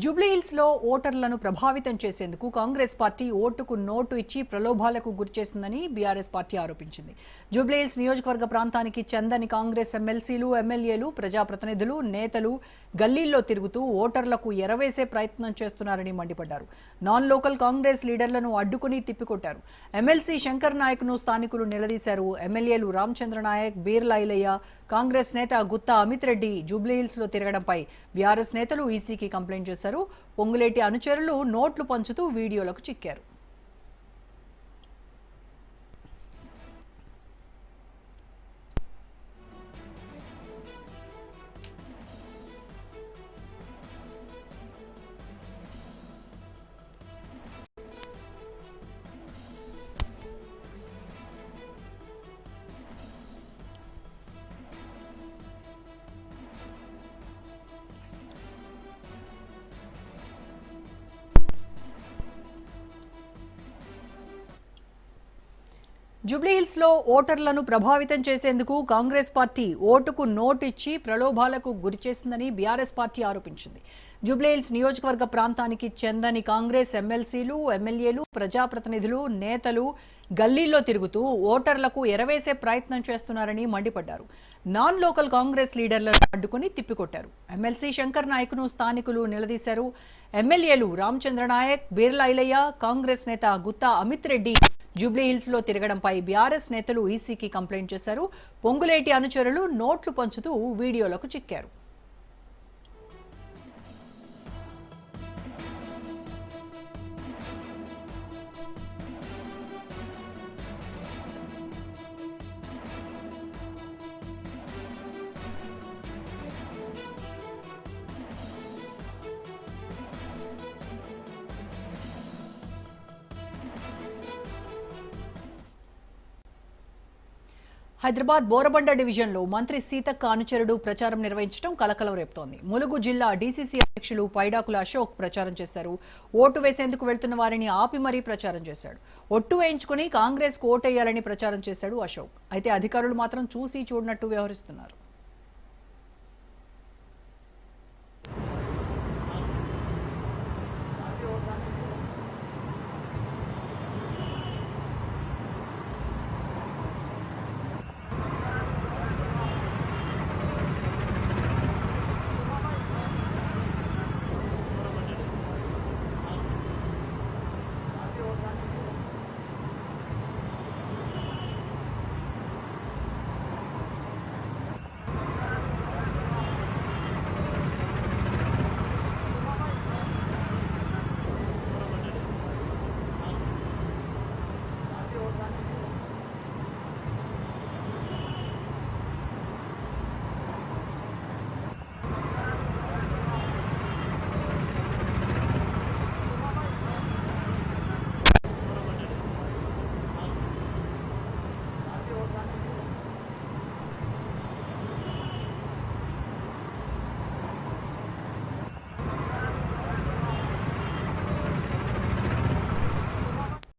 జూబ్లీహిల్స్లో ఓటర్లను ప్రభావితం చేసేందుకు కాంగ్రెస్ పార్టీ ఓటుకు నోటు ఇచ్చి ప్రలోభాలకు గురిచేసిందని బీఆర్ఎస్ పార్టీ ఆరోపించింది. జూబ్లీహిల్స్ నియోజకవర్గ ప్రాంతానికి చెందని కాంగ్రెస్ ఎమ్మెల్సీలు ఎమ్మెల్యేలు ప్రజాప్రతినిధులు నేతలు గల్లీల్లో తిరుగుతూ ఓటర్లకు ఎరవేసే ప్రయత్నం చేస్తున్నారని మండిపడ్డారు. నాన్ లోకల్ కాంగ్రెస్ లీడర్లను అడ్డుకుని తిప్పికొట్టారు. ఎమ్మెల్సీ శంకర్ నాయక్ను స్థానికులు నిలదీశారు. ఎమ్మెల్యేలు రామచంద్ర నాయక్ బీర్లా ఐలయ్య కాంగ్రెస్ నేత గుత్తా అమిత్ రెడ్డి జూబ్లీహిల్స్లో తిరగడంపై బీఆర్ఎస్ నేతలు ఈసీకి కంప్లైంట్ చేశారు. పొంగులేటి అనుచరులు నోట్లు పంచుతూ వీడియోలకు చిక్కారు. జూబ్లీహిల్స్లో ఓటర్లను ప్రభావితం చేసేందుకు కాంగ్రెస్ పార్టీ ఓటుకు నోటు ఇచ్చి ప్రలోభాలకు గురిచేసిందని బీఆర్ఎస్ పార్టీ ఆరోపించింది. జూబ్లీహిల్స్ నియోజకవర్గ ప్రాంతానికి చెందని కాంగ్రెస్ ఎమ్మెల్సీలు ఎమ్మెల్యేలు ప్రజాప్రతినిధులు నేతలు గల్లీల్లో తిరుగుతూ ఓటర్లకు ఎరవేసే ప్రయత్నం చేస్తున్నారని మండిపడ్డారు. నాన్ లోకల్ కాంగ్రెస్ లీడర్లను అడ్డుకుని తిప్పికొట్టారు. ఎమ్మెల్సీ శంకర్ నాయక్ను స్థానికులు నిలదీశారు. ఎమ్మెల్యేలు రామచంద్ర నాయక్ బీర్లా ఇలయ్య కాంగ్రెస్ నేత గుత్తా అమిత్ రెడ్డి జూబ్లీహిల్స్లో తిరగడంపై బీఆర్ఎస్ నేతలు ఈసీకి కంప్లైంట్ చేశారు. పొంగులేటి అనుచరులు నోట్లు పంచుతూ వీడియోలకు చిక్కారు. హైదరాబాద్ బోరబండ డివిజన్లో మంత్రి సీతక్క అనుచరుడు ప్రచారం నిర్వహించడం కలకలం రేపుతోంది. ములుగు జిల్లా డీసీసీ అధ్యక్షులు పైడాకుల అశోక్ ప్రచారం చేశారు. ఓటు వేసేందుకు వెళ్తున్న వారిని ఆపి మరీ ప్రచారం చేశాడు. ఒట్టు వేయించుకుని కాంగ్రెస్కు ఓటేయాలని ప్రచారం చేశాడు అశోక్. అయితే అధికారులు మాత్రం చూసి చూడనట్టు వ్యవహరిస్తున్నారు.